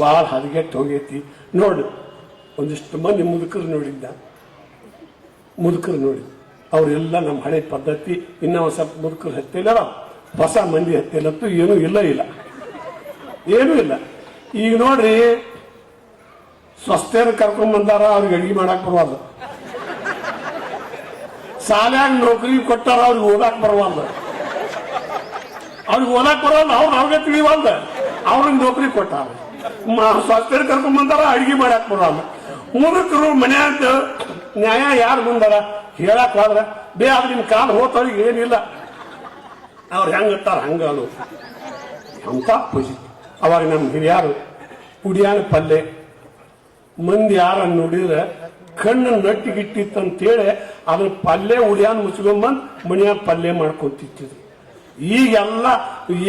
ಭಾಳ ಹದಗೆಟ್ಟು ಹೋಗೈತಿ. ನೋಡಿ, ಒಂದಿಷ್ಟು ಮಂದಿ ಮುದುಕರು ನೋಡಿದ್ದ. ಮುದುಕರು ನೋಡಿ ಅವರೆಲ್ಲ ನಮ್ಮ ಹಳೆ ಪದ್ಧತಿ, ಇನ್ನೂ ಒಂದು ಸ್ವಲ್ಪ ಮುದುಕರು ಹತ್ತಿಲ್ಲ ಹೊಸ ಮಂದಿ ಹತ್ತಿಲ್ಲತ್ತು ಏನೂ ಇಲ್ಲ ಇಲ್ಲ. ಏನೂ ಇಲ್ಲ. ಈಗ ನೋಡ್ರಿ, ಸ್ವಸ್ಥೆಯನ್ನು ಕರ್ಕೊಂಡ್ ಬಂದಾರ, ಅವ್ರಿಗೆ ಅಡಿಗೆ ಮಾಡಕ್ ಬರಬಾರ್ದು. ಸಾಲ್ಯಾಗ ನೌಕರಿ ಕೊಟ್ಟಾರ, ಅವ್ರಿಗೆ ಓದಾಕ್ ಬರಬಾರ್ದು. ಅವ್ರಿಗೆ ಓದಾಕ್ ಬರಲ್ಲ ಅವ್ರು ಅವ್ರಿಗೆ ತಿಳಿವಲ್ದ. ಅವ್ರಿಗೆ ನೌಕರಿ ಕೊಟ್ಟಾರ ಸ್ವಸ್ಥರ ಕರ್ಕೊಂಡ್ ಬಂದಾರ, ಅಡಿಗೆ ಮಾಡಕ್ ಬರಲ್ಲ. ಮುದುಕರು ಮನ್ಯಾಗ ನ್ಯಾಯ ಯಾರು ಬಂದಾರ ಹೇಳಕ್ ಹೋದ್ರ ಬೇ, ಆದ್ರೆ ನಿಮ್ ಕಾಲ ಹೋತವ್ರಿಗೆ ಏನಿಲ್ಲ. ಅವ್ರು ಹೆಂಗತ್ತಾರ ಹಂಗ ಅದು. ಅಂತ ಪೂಜಿ. ಅವಾಗ ನಮ್ಮ ಹಿರಿಯಾರು ಕುಡಿಯಾನ ಪಲ್ಲೆ, ಮಂದಿ ಯಾರ ನೋಡಿದ್ರೆ ಕಣ್ಣು ನಟ್ಟಿಗಿಟ್ಟಿತ್ತಂತೇಳಿ ಅದ್ರ ಪಲ್ಯ ಉಡಿಯಾನ್ ಮುಚ್ಕೊಂಬಂದ್ ಮನ್ಯಾಗ ಪಲ್ಯ ಮಾಡ್ಕೊಂತಿತ್ತಿದ್ರು ಈಗೆಲ್ಲ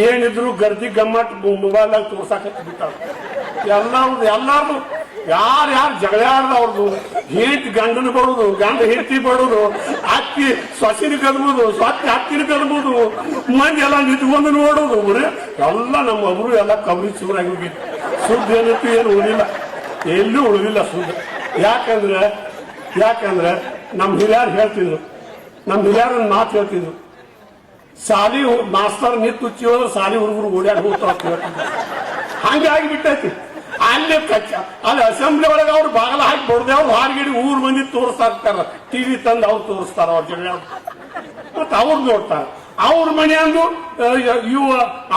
ಏನಿದ್ರು ಗರ್ದಿ ಗಮ್ಮಟ್ ಮೊಬೈಲ್ ಆಗಿ ತೋರ್ಸಾಕ ಎಲ್ಲಾರ್ದು ಎಲ್ಲಾರ್ದು. ಯಾರು ಯಾರು ಜಗಳ್ಯಾರ್ದ ಅವ್ರದ್ದು ಹೆಂಡತಿ ಗಂಡನ ಬರುದು, ಗಂಡ ಹೆಂಡತಿ ಬರುದು, ಅಕ್ಕಿ ಸೊಸಿನ ಕದ್ಬೋದು ಸ್ವತ್ತಿ ಅಕ್ಕಿನ ಕದ್ಬೋದು, ಮಂದಿ ಎಲ್ಲ ನಿಂತ್ಕೊಂಡು ನೋಡೋದು. ಎಲ್ಲ ನಮ್ಮ ಒಬ್ರು ಎಲ್ಲ ಕಬರಿ ಚೂರಾಗಿ ಹೋಗಿತ್ತು ಸುದ್ದಿ ಏನಿತ್ತು ಏನು ಉಳಿಲ್ಲ ಎಲ್ಲೂ ಉಳಿದಿಲ್ಲ ಸುದ್ದಿ. ಯಾಕಂದ್ರೆ ಯಾಕಂದ್ರೆ ನಮ್ಮ ಹಿರಿಯರು ಹೇಳ್ತಿದ್ರು. ನಮ್ಮ ಹಿರಿಯರು ಒಂದು ಮಾತು ಹೇಳ್ತಿದ್ರು. ಸಾಲಿ ಮಾಸ್ತರ್ ನಿಂತು ಹೋದ್ರೆ ಸಾಲಿ ಹುಡುಗರು ಓಡ್ಯಾಡ ಹೋಗ್ತಾರ ಹಂಗೆ ಆಗಿಬಿಟ್ಟೈತಿ. ಅಲ್ಲಿ ಕಚ್ಚ ಅಲ್ಲಿ ಅಸೆಂಬ್ಲಿ ಒಳಗೆ ಅವ್ರು ಬಾಗಲ ಹಾಕಿ ಬಡ್ದೆ ಅವ್ರು ಹಾರ್ಗಿಡಿ ಊರ್ ಮಂದಿ ತೋರಿಸ್ತಾ ಇರ್ತಾರ ಟಿವಿ ತಂದು ಅವ್ರು ತೋರಿಸ್ತಾರ ಅವ್ರ ಜನ ಮತ್ತೆ ಅವ್ರು ನೋಡ್ತಾರೆ. ಅವ್ರ ಮನೆಯಂದು ಇವ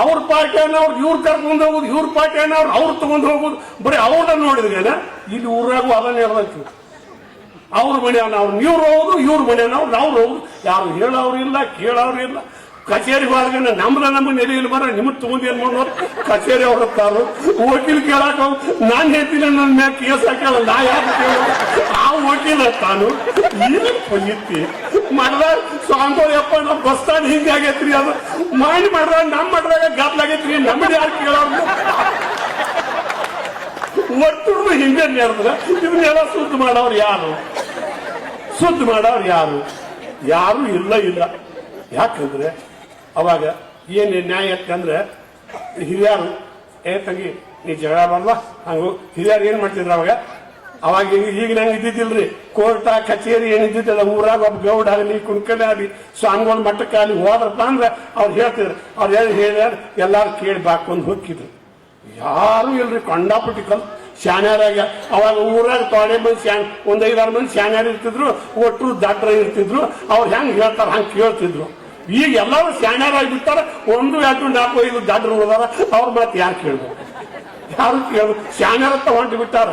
ಅವ್ರ ಪಾರ್ಟಿಯನ್ನ ಅವ್ರು ಇವ್ರ ಕರ್ಕೊಂಡು ಹೋಗುದು, ಇವ್ರ ಪಾರ್ಟಿಯನ್ನ ಅವ್ರು ಅವ್ರು ತಗೊಂಡು ಹೋಗುದು. ಬರೀ ಅವ್ರನ್ನ ನೋಡಿದ್ರೇನ? ಇಲ್ಲಿ ಊರಾಗೂ ಅದನ್ನ ಹೇಳ್ಬೇಕು. ಅವ್ರ ಮನೆಯವ್ನ ಅವ್ರು ಇವ್ರು ಹೋಗುದು, ಇವ್ರ ಮನೆಯವ್ರು ನಾವು ಹೋಗುದು. ಯಾರು ಹೇಳೋರು ಇಲ್ಲ ಕೇಳೋರು ಇಲ್ಲ ಕಚೇರಿ ಹೋದ್ರೆ ನಮ್ದ ನಮ್ಮ ನೆಲೆಯಲ್ಲಿ ಬರ ನಿಮ್ಮ ತಗೊಂಡ್ ಏನ್ ಮಾಡೋರು ಕಚೇರಿ ಅವ್ರ ತಾರು ವಕೀಲ್ ಕೇಳಾಕ ನಾನು ಹೇಳ್ತೀನಿ ನನ್ನ ಮ್ಯಾಗ ಕೇಸ್ ಹಾಕಲ್ಲ ನಾ ಕೇಳೋದು? ಆ ವಕೀಲ ತಾನು ಏನು ಪಂಡಿತಿ ಮಾಡ್ದ? ಸ್ವಾಮಿಗಳು ಯಪ್ಪ ನಮ್ಮ ಬಸ್ ಸ್ಟ್ಯಾಂಡ್ ಹಿಂಗಾಗೈತ್ರಿ ಅದು. ಮಾಡಿ ಮಾಡ್ರ ನಮ್ ಮಾಡ್ದಾಗ ಗದ್ಲಾಗೈತ್ರಿ ನಮ್ಮದು ಯಾರು ಕೇಳೋರು ಒಟ್ಟು ಹಿಂಗೆ ನಡೆದ್ರೆ ಇದನ್ನೆಲ್ಲ ಸುದ್ದಿ ಮಾಡೋರು ಯಾರು? ಸುದ್ದಿ ಮಾಡೋರು ಯಾರು? ಯಾರು ಇಲ್ಲ ಇಲ್ಲ. ಯಾಕಂದ್ರೆ ಅವಾಗ ಏನು ನ್ಯಾಯ ಅಂದ್ರೆ ಹಿರಿಯರು, ಏ ತಂಗಿ, ನೀ ಜಗಳ ಬರಲ್ಲ ಹಂಗು ಹಿರಿಯರು ಏನ್ ಮಾಡ್ತಿದ್ರು ಅವಾಗ? ಅವಾಗ ಈಗ ನಂಗೆ ಇದ್ದಿದ್ದಿಲ್ರಿ. ಕೋರ್ಟ, ಕಚೇರಿ ಏನಿದ್ದಿದ್ದಿಲ್ಲ ಊರಾಗ ಒಬ್ಬ ಗೌಡ ಆಗಲಿ, ಕುಣ್ಕಲೆ ಆಗಲಿ, ಸ್ವಾಮಿಗಳ ಮಟ್ಟಕ್ಕಾಗಲಿ ಹೋದ್ರಪ್ಪ ಅಂದ್ರೆ ಅವ್ರು ಹೇಳ್ತಿದ್ರು. ಅವ್ರು ಹೇಳಿ ಹೇಳ್ಯಾರ, ಎಲ್ಲಾರು ಕೇಳಿ ಬಾಕೊಂಡು ಹೋಗಿದ್ರು ಯಾರು ಇಲ್ರಿ ಕಂಡಾಪಟ್ಟಿ ಕಲ್ ಶಾನ್ಯಾರಾಗ ಅವಾಗ ಊರಾಗ ತೊಳೆ ಮಂದಿ ಶಾನ್ ಒಂದೈದಾರು ಮಂದಿ ಶಾನ್ಯಾರ ಇರ್ತಿದ್ರು ಒಟ್ಟು ದಡ್ರ ಇರ್ತಿದ್ರು. ಅವ್ರು ಹೆಂಗ್ ಹೇಳ್ತಾರ ಹಂಗೆ ಕೇಳ್ತಿದ್ರು. ಈಗ ಎಲ್ಲರೂ ಶಾನ್ಯಾರಾಗಿ ಬಿಟ್ಟಾರ ಒಂದು ಎರಡು ನಾಲ್ಕು ಐದು ದಡ್ರು ಉಳಿದಾರ? ಅವ್ರ ಮಾತು ಯಾರು ಕೇಳ್ಬೇಕು ಯಾರು ಕೇಳು ಶಾಣ್ಯಾರ ತಗೊಂಡು ಬಿಟ್ಟಾರ.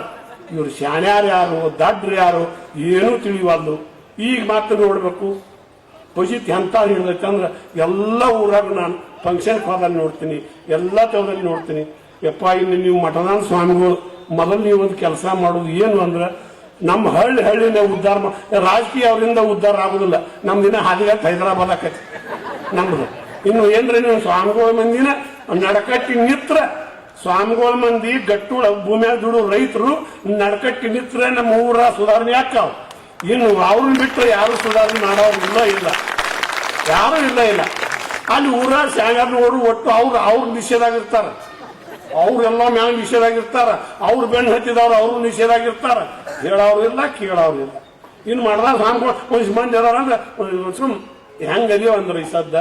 ಇವ್ರು ಶಾಣ್ಯಾರು ಯಾರು, ದಡ್ರು ಯಾರು, ಏನೂ ತಿಳಿವಲ್ದು. ಈಗ ಮಾತ್ರ ನೋಡ್ಬೇಕು. ಪಜಿತ್ ಎಂತ ಹಿಡ್ದೈತೆ ಅಂದ್ರೆ, ಎಲ್ಲ ಊರಾಗ ನಾನು ಫಂಕ್ಷನ್ ಹೋದಾಗ ನೋಡ್ತೀನಿ. ಎಲ್ಲ ತೋದಲ್ಲಿ ನೋಡ್ತೀನಿ. ಯಪ್ಪ, ಇನ್ನು ನೀವು ಮಠದಾನ ಸ್ವಾಮಿಗಳು, ಮೊದಲು ನೀವು ಒಂದು ಕೆಲಸ ಮಾಡೋದು ಏನು ಅಂದ್ರೆ ನಮ್ಮ ಹಳ್ಳಿ ಹಳ್ಳಿನ ಉದ್ಧಾರ ರಾಜಕೀಯ ಅವರಿಂದ ಉದ್ಧಾರ ಆಗುದಿಲ್ಲ. ನಮ್ಮ ದಿನ ಹಾದಿಗಟ್ಟು ಹೈದರಾಬಾದ್ ಆಕತಿ. ನಮ್ದು. ಇನ್ನು ಏನ್ರಿ ನೀವು ಸ್ವಾಮಿಗಳ ಮಂದಿನ ನಡಕಟ್ಟಿ ನಿತ್ರ, ಸ್ವಾಮಿಗಳ ಮಂದಿ ಗಟ್ಟುಳ ಭೂಮಿಯಾಗ ದುಡು ರೈತರು ನಡಕಟ್ಟಿ ನಿತ್ರ ನಮ್ಮ ಊರ ಸುಧಾರಣೆ ಆಕ್ಕಾವ ಇನ್ನು ಅವ್ರನ್ನ ಬಿಟ್ಟರೆ ಯಾರು ಸುಧಾರಣೆ ಮಾಡೋರು ಇಲ್ಲ ಇಲ್ಲ. ಯಾರು ಇಲ್ಲ ಇಲ್ಲ. ಅಲ್ಲಿ ಊರ ಶಾಂಗಾರ ಒಟ್ಟು ಅವ್ರು, ಅವ್ರ ನಿಷೇಧಾಗಿರ್ತಾರ ಅವ್ರೆಲ್ಲ ಮ್ಯಾಲ ನಿಷೇಧಾಗಿರ್ತಾರ ಅವ್ರು ಬೆನ್ನು ಹತ್ತಿದವ್ರು ಅವರು ನಿಷೇಧಾಗಿರ್ತಾರ ಹೇಳೋರು ಇಲ್ಲ ಕೇಳೋರು ಇಲ್ಲ ಇನ್ನು ಮಾಡ್ದಾಗ ಸ್ವಾಮಿಗಳು ಒಂದಿಷ್ಟು ಮಂದಿ ಅದಾರ ಅಂದ್ರೆ ಸುಮ್ ಹೆಂಗ್ ಅದಿಯೋ ಅಂದ್ರೆ ಈ ಸದ್ದ.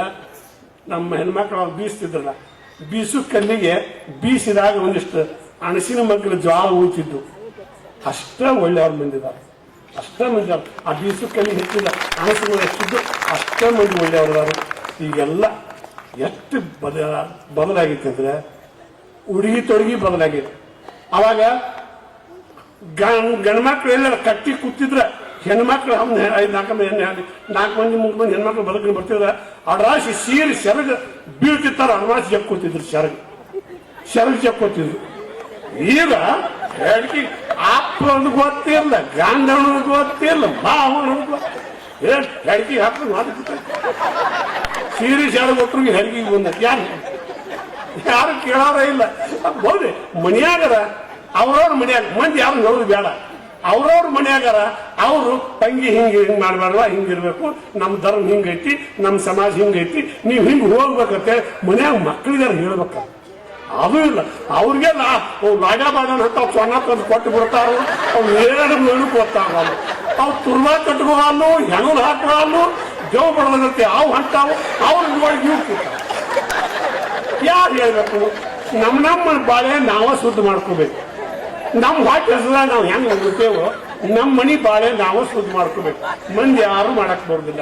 ನಮ್ಮ ಹೆಣ್ಮಕ್ಳು ಅವ್ರು ಬೀಸ್ತಿದ್ರಲ್ಲ, ಬೀಸು ಕಲ್ಲಿಗೆ ಬೀಸಿದಾಗ ಒಂದಿಷ್ಟು ಅಣಸಿನ ಮಕ್ಕಳು ಜ್ವಾಳ ಉಳಿತಿದ್ದು ಅಷ್ಟೇ ಒಳ್ಳೆಯವ್ರು ಮಂದಿದ್ದಾರೆ ಅಷ್ಟೇ ಮಂದಿ. ಆ ಬೀಸು ಕಲ್ಲಿ ಹೆಚ್ಚಿದ ಅಣಸುಗಳು ಹೆಚ್ಚಿದ್ದು, ಅಷ್ಟೇ ಮಂದಿ ಒಳ್ಳೆಯವ್ರದಾರು ಈಗೆಲ್ಲ ಎಷ್ಟು ಬದಲ ಬದಲಾಗಿತ್ತು ಅಂದ್ರೆ, ಉಡುಗಿ ತೊಡಗಿ ಬದಲಾಗಿದೆ ಅವಾಗ ಗಂಡ್ಮಕ್ಳು ಎಲ್ಲ ಕಟ್ಟಿ ಕೂತಿದ್ರ ಹೆಣ್ಮಕ್ಳು ಅವ್ನ ಐದು ನಾಲ್ಕು ಮಂದಿ ನಾಲ್ಕು ಮಂದಿ ಮೂರು ಮಂದಿ ಹೆಣ್ಮಕ್ಳು ಬದುಕಿ ಬರ್ತಿದ್ರ ಅಡ್ರಾಶಿ ಸೀರಿ ಸೆರಗ ಬೀಳ್ತಿರ್ತಾರ ಅಡ್ರಾಸಿ ಜಕ್ಕೋತಿದ್ರು ಸೆರಗ. ಸೆರಗ ಜಕ್ಕೋತಿದ್ರು ಈಗ ಹೆಡ್ಕಿ ಅಪ್ಪನದು ಗೊತ್ತಿಲ್ಲ ಗಾಂಧವನ ಗೊತ್ತಿಲ್ಲ ಮಾವನದು ಹೆಡ್ಕಿ ಹಾಕಿ ಮಾಡ್ಬಿಟ್ಟ ಸೀರೆ ಸೆರಗ ಕೊಟ್ಟರು ಹೆಡ್ಗಿಗೆ ಬಂದ. ಯಾರು? ಯಾರು ಕೇಳೋರ ಇಲ್ಲ. ಬೋದ್ರಿ ಮನ್ಯಾಗರ ಅವ್ರವ್ರ ಮನ್ಯಾಗ, ಮಂದಿ ಯಾರು ನೋಡೋದು ಬೇಡ. ಅವ್ರವ್ರ ಮನ್ಯಾಗಾರ ಅವರು ತಂಗಿ ಹಿಂಗೆ ಹಿಂಗೆ ಮಾಡಬಾರ್ದ ಹಿಂಗಿರ್ಬೇಕು ನಮ್ಮ ಧರ್ಮ ಹಿಂಗೈತಿ ನಮ್ಮ ಸಮಾಜ ಹಿಂಗೈತಿ, ನೀವು ಹಿಂಗೆ ಹೋಗ್ಬೇಕಂತೆ ಮನ್ಯಾಗ ಮಕ್ಕಳಿಗಾರ ಹೇಳ್ಬೇಕ. ಅದು ಇಲ್ಲ. ಅವ್ರಿಗೆಲ್ಲ ರಾಜ ಬಾಡನ್ ಅಂತ ತಂದು ಕೊಟ್ಟು ಬಿಡ್ತಾರ? ಅವ್ರು ಏನು ಏನು ಗೊತ್ತಾಗಲ್ಲ ಅವು ತುರ್ಮಾ ಕಟ್ಕೋಲ್ಲು ಹೆಣ್ಣು ಹಾಕೋಲ್ಲು ದೇವ್ ಬಡದಂತೆ ಅವು ಹಂಟಾವು, ಅವ್ರ ಕೂತಾವ ಯಾರು ಹೇಳ್ಬೇಕು? ನಮ್ಮ ನಮ್ಮ ಬಾಳೆ ನಾವ ಶುದ್ಧ ಮಾಡ್ಕೋಬೇಕು. ನಮ್ಮ ಹೊಟ್ಟೆ ಹೆಸರಾಗ ನಾವು ಹೆಂಗ್ ಹೋಗ್ಬಿಡ್ತೇವೋ? ನಮ್ಮ ಮನಿ ಬಾಳೆ ನಾವು ಶುದ್ಧ ಮಾಡ್ಕೋಬೇಕು. ಮಂದಿ ಯಾರು ಮಾಡಕ್ ಬರೋದಿಲ್ಲ.